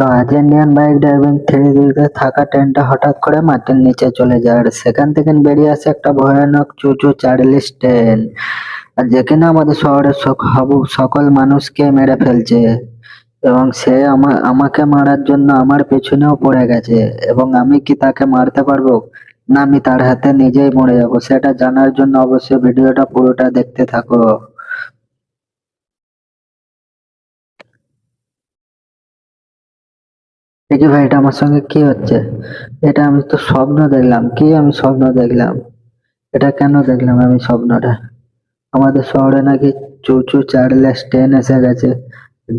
তো আর্জেন্টিয়ান bike driving three দিতে থাকা ট্রেনটা হঠাৎ করে মাটির নিচে চলে যায় আর সেখান থেকে বেরিয়ে আসে একটা ভয়ানক চুচু চার্লিস ট্রেন। আর যেখানে আমাদের শহরের হব- সকল মানুষকে মেরে ফেলছে এবং সে আমা, আমাকে মারার জন্য আমার পেছনেও পড়ে গেছে এবং আমি কি তাকে মারতে পারব? না, আমি তার হাতে নিজেই মরে যাব। সেটা জানার জন্য অবশ্যই ভিডিওটা পুরোটা দেখতে থাকো। দেখি ভাই, এটা আমার সঙ্গে কি হচ্ছে? এটা আমি তো স্বপ্ন দেখলাম। কি আমি স্বপ্ন দেখলাম? এটা কেন দেখলাম আমি স্বপ্নটা? আমাদের শহরে নাকি চুচু চার্লেস ট্রেন এসে গেছে,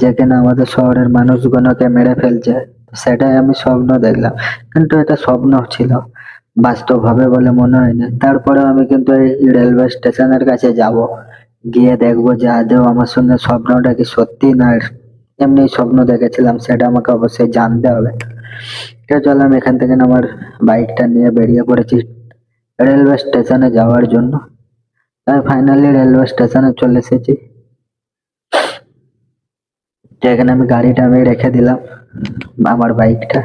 যেখানে আমাদের শহরের মানুষগুলোকে মেরে ফেলছে। সেটাই আমি স্বপ্ন দেখলাম। কিন্তু এটা স্বপ্ন ছিল বাস্তব হবে বলে মনে হয়নি। তারপরে আমি কিন্তু এই রেলওয়ে স্টেশনের কাছে যাব। গিয়ে দেখব যে আদৌ আমার সঙ্গে স্বপ্নটা কি সত্যি না এমনি স্বপ্ন দেখেছিলাম, সেটা আমাকে অবশ্যই জানতে হবে। তো চলো আমি এখান থেকে আমার বাইকটা নিয়ে বেরিয়ে পড়েছি রেলওয়ে স্টেশনে যাওয়ার জন্য। আমি ফাইনালি রেলওয়ে স্টেশনে চলে এসেছি। এখানে আমি গাড়িটা আমি রেখে দিলাম, আমার বাইকটা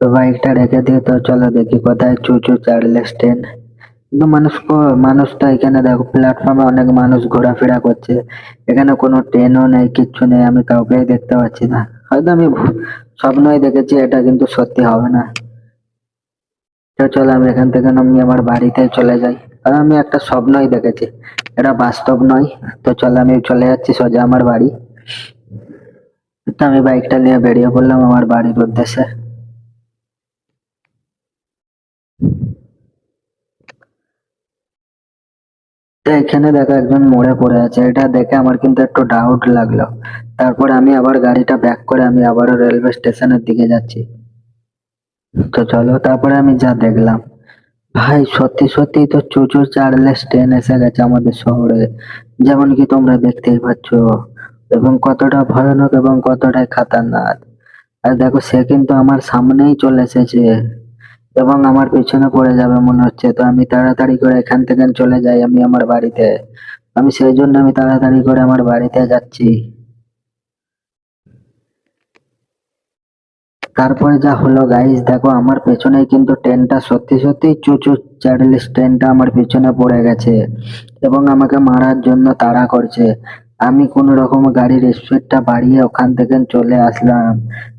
তো বাইকটা রেখে দিয়ে তো চলো দেখি কোথায় চুচু চার্লেস ট্রেন। কিন্তু মানুষ কো- মানুষটা এখানে দেখো প্ল্যাটফর্মে অনেক মানুষ ঘোরাফেরা করছে। এখানে কোনো ট্রেনও নেই, কিচ্ছু নেই, আমি কাউকে দেখতে পাচ্ছি না। হয়তো আমি স্বপ্নই দেখেছি, এটা কিন্তু সত্যি হবে না। তো চলো, আমি এখান থেকে আমি আমার বাড়িতে চলে যাই। কারণ আমি একটা স্বপ্নই দেখেছি, এটা বাস্তব নয়। তো চলো, আমি চলে যাচ্ছি সোজা আমার বাড়ি। তো আমি বাইকটা নিয়ে বেরিয়ে পড়লাম আমার বাড়ির উদ্দেশ্যে তো এখানে দেখো একজন মরে পড়ে আছে। এটা দেখে আমার কিন্তু একটু ডাউট লাগল। তারপর আমি আবার গাড়িটা ব্যাক করে আমি আবারও রেলওয়ে স্টেশনের দিকে যাচ্ছি। তো চলো, তারপরে আমি যা দেখলাম। ভাই, সত্যি সত্যি তো চুচু চার্লেস ট্রেন এসে গেছে আমাদের শহরে। যেমন কি তোমরা দেখতেই পাচ্ছ। এবং কতটা ভয়ানক এবং কতটাই খাতারনাক। আর দেখো, সে কিন্তু আমার সামনেই চলে এসেছে। এবং আমার পিছনে পড়ে যাবে মনে হচ্ছে। তো আমি তাড়াতাড়ি করে এখান থেকে চলে যাই আমি আমার বাড়িতে। আমি সেই জন্য আমি তাড়াতাড়ি করে আমার বাড়িতে যাচ্ছি। তারপরে যা হলো গাইস দেখো আমার পেছনে কিন্তু ট্রেনটা সত্যি সত্যি চুচু চার্লিস ট্রেনটা আমার পিছনে পড়ে গেছে এবং আমাকে মারার জন্য তাড়া করছে। আমি কোন রকম গাড়ির স্পিডটা বাড়িয়ে ওখান থেকে চলে আসলাম।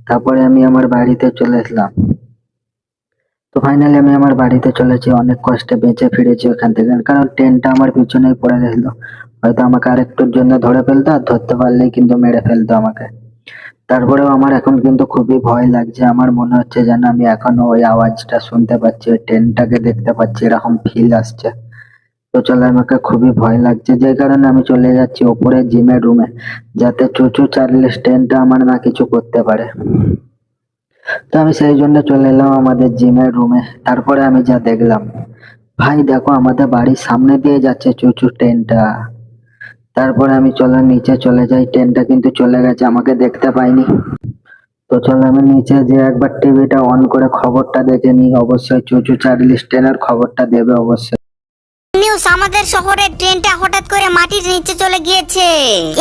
তারপরে আমি আমার বাড়িতে চলে আসলাম ফাইনালি আমি আমার বাড়িতে চলেছি, অনেক কষ্টে বেঁচে ফিরেছি ওখান থেকে, কারণ ট্রেনটা আমার পিছনেই পড়ে গেছিল। হয়তো আমাকে আরেকটুর জন্য ধরে ফেলতো, আর ধরতে পারলেই কিন্তু মেরে ফেলতো আমাকে। তারপরেও আমার এখন কিন্তু খুবই ভয় লাগছে, আমার মনে হচ্ছে যেন আমি এখনও ওই আওয়াজটা শুনতে পাচ্ছি, ওই ট্রেনটাকে দেখতে পাচ্ছি, এরকম ফিল আসছে। তো চলে, আমাকে খুবই ভয় লাগছে, যে কারণে আমি চলে যাচ্ছি ওপরে জিমের রুমে যাতে চুচু চার্লিস ট্রেনটা আমার না কিছু করতে পারে। তো আমি সেই জন্য চলে এলাম আমাদের জিমের রুমে তারপরে আমি যা দেখলাম, ভাই দেখো আমাদের বাড়ির সামনে দিয়ে যাচ্ছে চুচু ট্রেনটা তারপরে আমি চলো নিচে চলে যাই ট্রেনটা কিন্তু চলে গেছে, আমাকে দেখতে পাইনি। তো চলো আমি নিচে যে একবার টিভিটা অন করে খবরটা দেখে নিই, অবশ্যই চুচু চার্লিস ট্রেনের খবরটা দেবে অবশ্যই। আমাদের শহরের ট্রেনটা হঠাৎ করে মাটির নিচে চলে গিয়েছে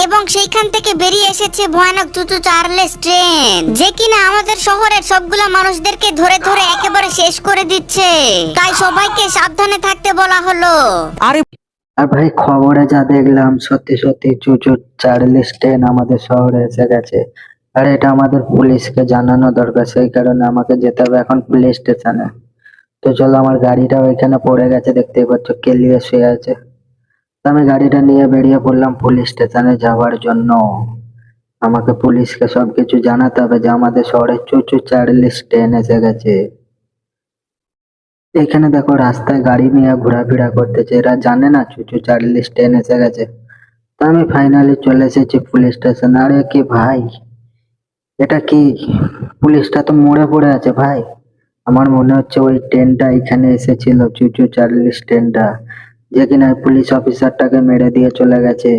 এবং সেইখান থেকে বেরিয়ে এসেছে ভয়ানক চুচু চার্লেস ট্রেন। যে কিনা আমাদের শহরের সবগুলো মানুষদেরকে ধরে ধরে একেবারে শেষ করে দিচ্ছে। তাই সবাইকে সাবধানে থাকতে বলা হলো। আরে আর ভাই খবরে যা দেখলাম সত্যি সত্যি চুচু চার্লিস ট্রেন আমাদের শহরে এসে গেছে। আর এটা আমাদের পুলিশকে জানানো দরকার সেই কারণে আমাকে যেতে হবে এখন পুলিশ স্টেশনে। তো চলো আমার গাড়িটা ওইখানে পড়ে গেছে, দেখতেই পাচ্ছ কেলিয়ে শুয়ে আছে আমি গাড়িটা নিয়ে বেরিয়ে পড়লাম পুলিশ স্টেশনে যাওয়ার জন্য। আমাকে পুলিশকে সবকিছু জানাতে হবে যে আমাদের শহরে চুচু চার্লিস ট্রেন এসে গেছে। এখানে দেখো রাস্তায় গাড়ি নিয়ে ঘোরাফেরা করতেছে, এরা জানে না চুচু চার্লিস ট্রেন এসে গেছে। তো আমি ফাইনালি চলে এসেছি পুলিশ স্টেশন আরে কি ভাই? এটা কি? পুলিশটা তো মরে পড়ে আছে ভাই। আমার মনে হচ্ছে ওই ট্রেনটা এখানে এসেছিল, চুচু চার্লিস ট্রেনটা, যে কিনা পুলিশ অফিসারটাকে মেরে দিয়ে চলে গেছে।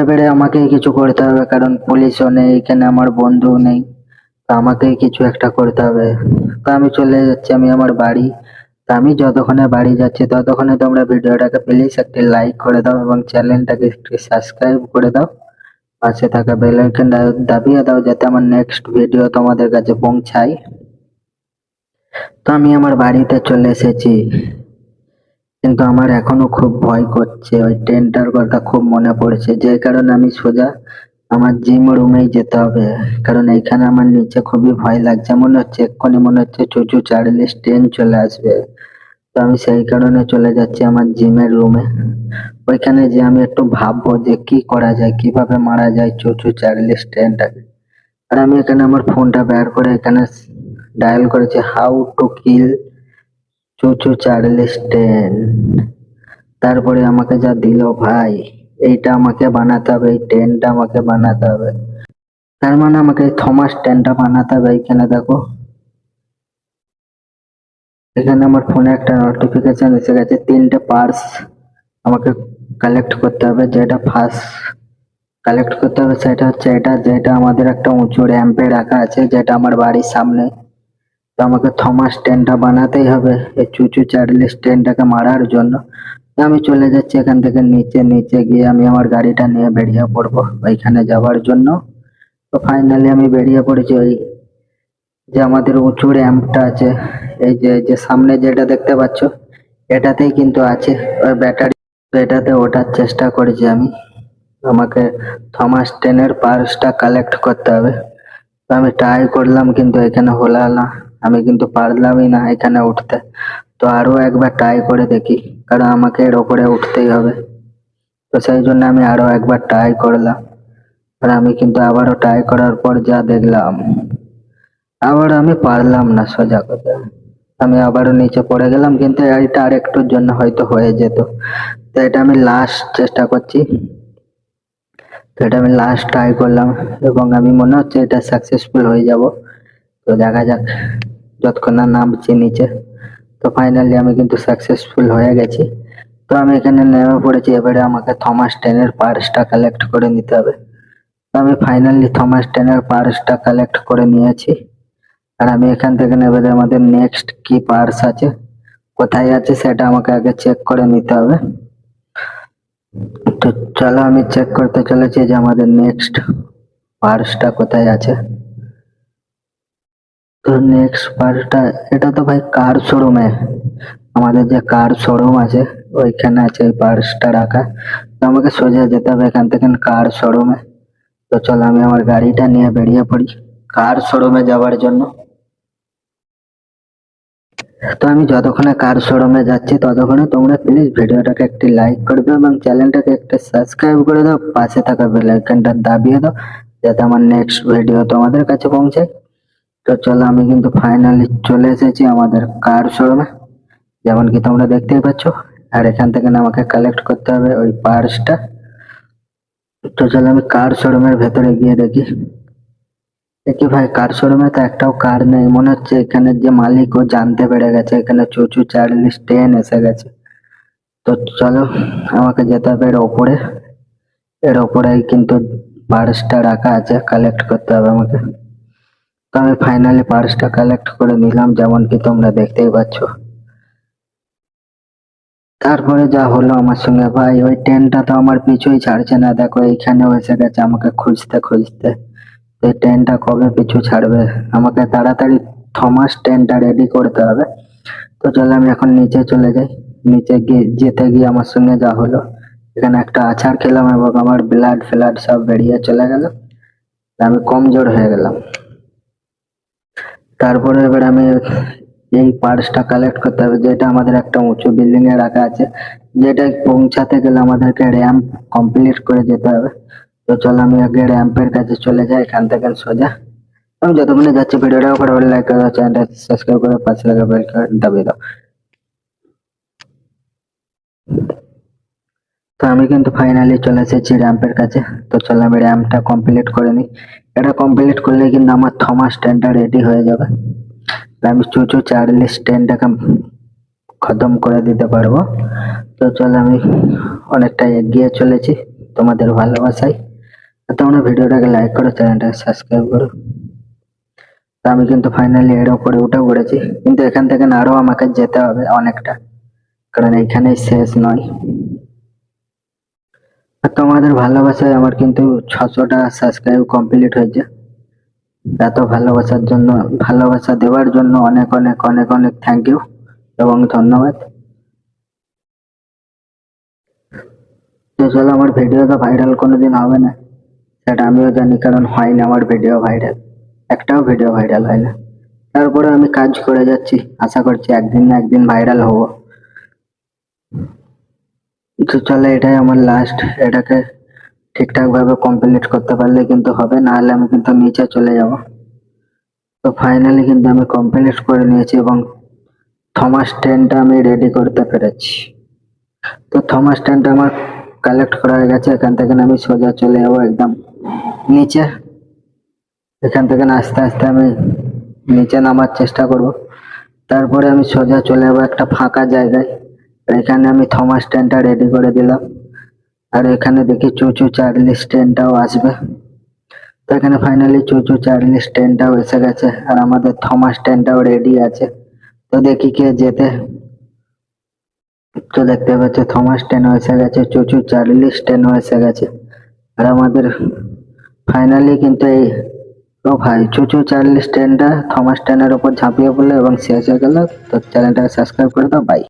এবারে আমাকেই কিছু করতে হবে, কারণ পুলিশও নেই, এখানে আমার বন্ধুও নেই, তো আমাকেই কিছু একটা করতে হবে। তো আমি চলে যাচ্ছি, আমি আমার বাড়ি, তো আমি যতক্ষণে বাড়ি যাচ্ছি, ততক্ষণে তোমরা ভিডিওটাকে প্লিজ একটি লাইক করে দাও এবং চ্যানেলটাকে একটি সাবস্ক্রাইব করে দাও। পাশে থাকা বেল দাবিয়ে দাও, যাতে আমার নেক্সট ভিডিও তোমাদের কাছে পৌঁছায়। তো আমি আমার বাড়িতে চলে এসেছি। কিন্তু আমার এখনও খুব ভয় করছে। ওই ট্রেনটার কথা খুব মনে পড়ছে। যে কারণে আমি সোজা আমার জিম রুমেই যেতে হবে। কারণ এইখানে আমার নিচে খুবই ভয় লাগছে। মনে হচ্ছে এক্ষুনি মনে হচ্ছে চুচু চাড়লে ট্রেন চলে আসবে। তো আমি সেই কারণে চলে যাচ্ছি আমার জিমের রুমে ওইখানে যে আমি একটু ভাববো যে কি করা যায়, কীভাবে মারা যায় চুচু চার্লিস ট্রেনটাকে আর আমি এখানে আমার ফোনটা বের করে এখানে ডায়াল করেছি হাউ টু কিল চুচু চার্লিস ট্রেন তারপরে আমাকে যা দিল, ভাই, এইটা আমাকে বানাতে হবে, এই ট্রেনটা আমাকে বানাতে হবে। তার মানে আমাকে থমাস ট্রেনটা বানাতে হবে এখানে দেখো। এখানে আমার ফোনে একটা নোটিফিকেশন এসে গেছে, তিনটে পার্স আমাকে কালেক্ট করতে হবে, যেটা ফার্স্ট কালেক্ট করতে হবে সেটা হচ্ছে এটা, যেটা আমাদের একটা উঁচু র্যাম্পে রাখা আছে, যেটা আমার বাড়ির সামনে। তো আমাকে থমাস ট্রেনটা বানাতেই হবে। এই চুচু চার্লিস ট্রেনটাকে মারার জন্য। আমি চলে যাচ্ছি এখান থেকে নিচে নিচে গিয়ে আমি আমার গাড়িটা নিয়ে বেরিয়ে পড়ব ওইখানে যাওয়ার জন্য। তো ফাইনালি আমি বেরিয়ে পড়েছি ওই যে আমাদের উঁচু র্যাম্পটা আছে। এই যে যে সামনে যেটা দেখতে পাচ্ছ, এটাতেই কিন্তু আছে। ওই ব্যাটারি এটাতে ওঠার চেষ্টা করেছি আমি। আমাকে থমাস টেনের পার্সটা কালেক্ট করতে হবে। তো আমি ট্রাই করলাম কিন্তু এখানে হলো না। আমি কিন্তু পারলামই না এখানে উঠতে। তো আরও একবার ট্রাই করে দেখি, কারণ আমাকে এর ওপরে উঠতেই হবে। তো সেই জন্য আমি আরও একবার ট্রাই করলাম। আর আমি কিন্তু আবারও ট্রাই করার পর যা দেখলাম, আবার আমি পারলাম না সোজা কথা। আমি আবারও নিচে পড়ে গেলাম, কিন্তু এটা আর একটুর জন্য হয়তো হয়ে যেত। তো এটা আমি লাস্ট চেষ্টা করছি। তো এটা আমি লাস্ট ট্রাই করলাম, এবং আমি মনে হচ্ছে এটা সাকসেসফুল হয়ে যাব। তো দেখা যাক। যতক্ষণ না নামছি নিচে, তো ফাইনালি আমি কিন্তু সাকসেসফুল হয়ে গেছি। তো আমি এখানে নেমে পড়েছি, এবারে আমাকে থমাস টেনের পার্সটা কালেক্ট করে নিতে হবে। তো আমি ফাইনালি থমাস টেনের পার্সটা কালেক্ট করে নিয়েছি। আর আমি এখান থেকে এবারে আমাদের নেক্সট কি পার্স আছে, কোথায় আছে সেটা আমাকে আগে চেক করে নিতে হবে। তো চলো আমি চেক করতে চলেছি যে আমাদের নেক্সট পার্সটা কোথায় আছে। তো নেক্সট পার্সটা এটা তো ভাই কার শোরুমে আমাদের যে কার শোরুম আছে, ওইখানে আছে এই পার্সটা রাখা। তো আমাকে সোজা যেতে হবে এখান থেকে কার শোরুমে তো চলো আমি আমার গাড়িটা নিয়ে বেরিয়ে পড়ি কার শোরুমে যাওয়ার জন্য। তো আমি যতক্ষণে কার শোরুমে যাচ্ছি ততক্ষণে তোমরা প্লিজ ভিডিওটাকে একটি লাইক করবে এবং চ্যানেলটাকে একটা সাবস্ক্রাইব করে দাও। পাশে থাকা বেল দাবিয়ে দাও, যাতে আমার নেক্সট ভিডিও তোমাদের কাছে পৌঁছায় তো চলো আমি কিন্তু ফাইনালি চলে এসেছি আমাদের কার শোরুমে। যেমন কি তোমরা দেখতেই পাচ্ছ, আর এখান থেকে না আমাকে কালেক্ট করতে হবে ওই পার্সটা তো চলো আমি কার শোরুমের ভেতরে গিয়ে দেখি। দেখি ভাই, কার শোরুমে তো একটাও কার নেই। মনে হচ্ছে এখানে যে মালিক ও জানতে পেরে গেছে, এখানে চুচু, চার্লিস ট্রেন এসে গেছে। তো চলো, আমাকে যেতে হবে এর ওপরে। এর ওপরেই কিন্তু পার্সটা রাখা আছে কালেক্ট করতে হবে আমাকে। তো আমি ফাইনালি পার্সটা কালেক্ট করে নিলাম যেমন কি তোমরা দেখতেই পাচ্ছ। তারপরে যা হলো আমার সঙ্গে, ভাই, ওই ট্রেনটা তো আমার পিছুই ছাড়ছে না, দেখো, এইখানেও এসে গেছে আমাকে খুঁজতে খুঁজতে। এই ট্রেনটা কবে পিছু ছাড়বে? আমাকে তাড়াতাড়ি থমাস ট্রেনটা রেডি করতে হবে। তো চলো, আমি এখন নিচে চলে যাই। নিচে গিয়ে, যেতে গিয়ে আমার সঙ্গে যা হলো। এখানে একটা আছাড় খেলাম এবং আমার ব্লাড ফ্লাড সব বেরিয়ে চলে গেল। আমি কমজোর হয়ে গেলাম। তারপরে এবার আমি এই পার্সটা কালেক্ট করতে হবে, যেটা আমাদের একটা উঁচু বিল্ডিং এ রাখা আছে, যেটা পৌঁছাতে গেলে আমাদেরকে র্যাম্প কমপ্লিট করে যেতে হবে। তো চলো আমি আগে র্যাম্পের কাছে চলে যাই, এখান থেকে সোজা। আমি যতক্ষণে যাচ্ছি, ভিডিওটা করে লাইক করে চ্যানেলটা সাবস্ক্রাইব করে, পাশে লাগা বেল দাবিয়ে দাও। তো আমি কিন্তু ফাইনালি চলে এসেছি র্যাম্পের কাছে। তো চলো আমি র্যাম্পটা কমপ্লিট করে নিই। এটা কমপ্লিট করলে কিন্তু আমার থমাস স্ট্যান্ডটা রেডি হয়ে যাবে। আমি চুচু চার্লি স্ট্যান্ডটাকে খতম করে দিতে পারব। তো চলো আমি অনেকটা এগিয়ে চলেছি তোমাদের ভালোবাসায়। তোমরা ভিডিওটাকে লাইক করো চ্যানেলটাকে সাবস্ক্রাইব করো। তো আমি কিন্তু ফাইনালি এর উপরে উঠে পড়েছি। কিন্তু এখান থেকে না আরও আমাকে যেতে হবে অনেকটা। কারণ এইখানেই শেষ নয়। তোমাদের ভালোবাসায় আমার কিন্তু ছশোটা সাবস্ক্রাইব কমপ্লিট হয়েছে। এত ভালোবাসার জন্য, ভালোবাসা দেওয়ার জন্য অনেক অনেক অনেক অনেক থ্যাংক ইউ এবং ধন্যবাদ। তো চলো, আমার ভিডিও তো ভাইরাল কোনোদিন হবে না। সেটা আমিও জানি, কারণ হয় না আমার ভিডিও ভাইরাল একটাও ভিডিও ভাইরাল হয় না তারপরে আমি কাজ করে যাচ্ছি। আশা করছি একদিন না একদিন ভাইরাল হব। তো চলে এটাই আমার লাস্ট এটাকে ঠিকঠাক ভাবে কমপ্লিট করতে পারলে কিন্তু হবে না হলে আমি কিন্তু নিচে চলে যাব। তো ফাইনালি কিন্তু আমি কমপ্লিট করে নিয়েছি এবং থমাস ট্রেনটা আমি রেডি করতে পেরেছি। তো থমাস ট্রেনটা আমার কালেক্ট করা হয়ে গেছে, এখান থেকে আমি সোজা চলে যাব একদম নিচে। এখান থেকে আস্তে আস্তে আমি নিচে নামার চেষ্টা করব। তারপরে আমি সোজা চলে যাব একটা ফাঁকা জায়গায়। এখানে আমি থমাস ট্রেনটা রেডি করে দিলাম। আর এখানে দেখি চুচু চার্লিস ট্রেনটাও আসবে। তো এখানে ফাইনালি চুচু চার্লিস ট্রেনটাও এসে গেছে আর আমাদের থমাস ট্রেনটাও রেডি আছে। তো দেখি কে যেতে তো দেখতে পাচ্ছ থমাস ট্রেনও এসে গেছে, চুচু চার্লিস ট্রেনও এসে গেছে। আর আমাদের ফাইনালি কিন্তু এই, ও ভাই, চুচু চার্লিস ট্রেনটা থমাস ট্রেনের উপর ঝাঁপিয়ে পড়ল এবং শেষ হয়ে গেল। তো চ্যানেলটাকে সাবস্ক্রাইব করে দাও বাই